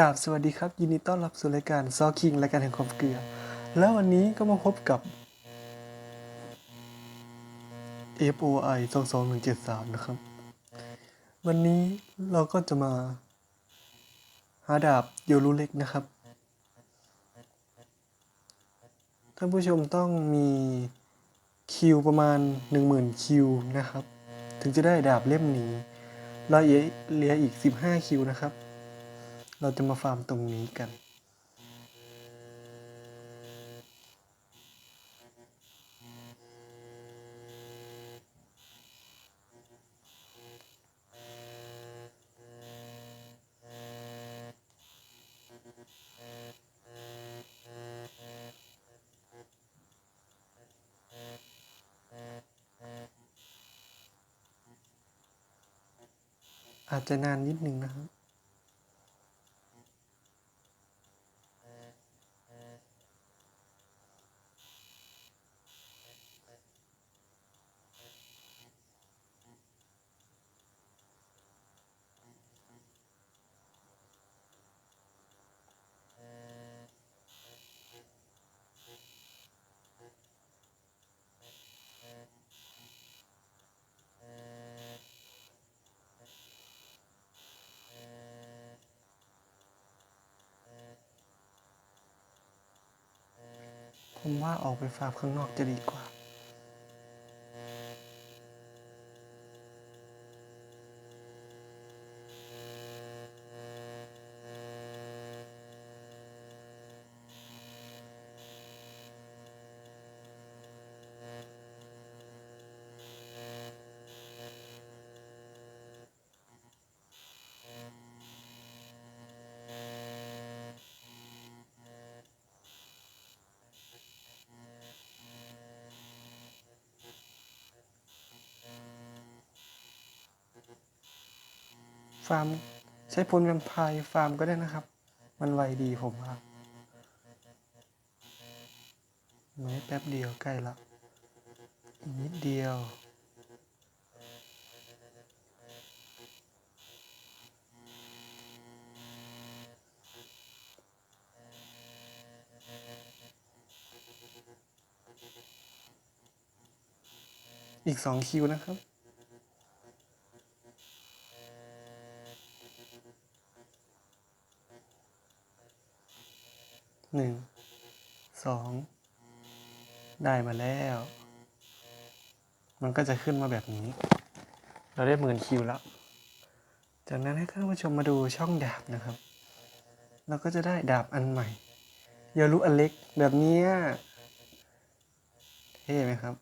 กราบสวัสดีครับ ยินดีต้อนรับสู่รายการซอคิงรายการแห่งความเกลือ แล้ววันนี้ก็มาพบกับ FOI 22173 นะครับ วันนี้เราก็จะมา หาดาบโยรุเล็กนะครับ ท่านผู้ชมต้องมีคิวประมาณ 10,000 คิวนะครับ ถึงจะได้ดาบเล่มนี้เราเหลือเหลืออีก 15 คิวนะครับ เราจะมาฟาร์มตรงนี้กัน อาจจะนานนิดนึงนะครับ ผมว่าออกไปฟาร์มข้างนอกจะดีกว่า ฟาร์มใช้พลแวมไพร์ฟาร์มก็ได้นะครับ มันไวดีผมว่าไม่แป๊บเดียวใกล้ละอีกนิดเดียว อีกสองคิวนะครับ หนึ่งสองได้มาแล้ว มันก็จะขึ้นมาแบบนี้ เราได้หมื่นคิวแล้ว จากนั้นให้ท่านผู้ชมมาดูช่องดาบนะครับ เราก็จะได้ดาบอันใหม่ยารุอันเล็กแบบนี้เท่ไหมครับ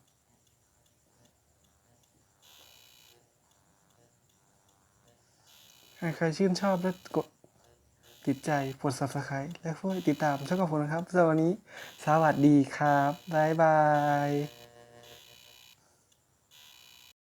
หากใครชื่นชอบและกด ติดใจกด subscribe และช่วยติดตามช่องกับผมนะครับสำหรับวันนี้ สวัสดีครับ บ๊ายบาย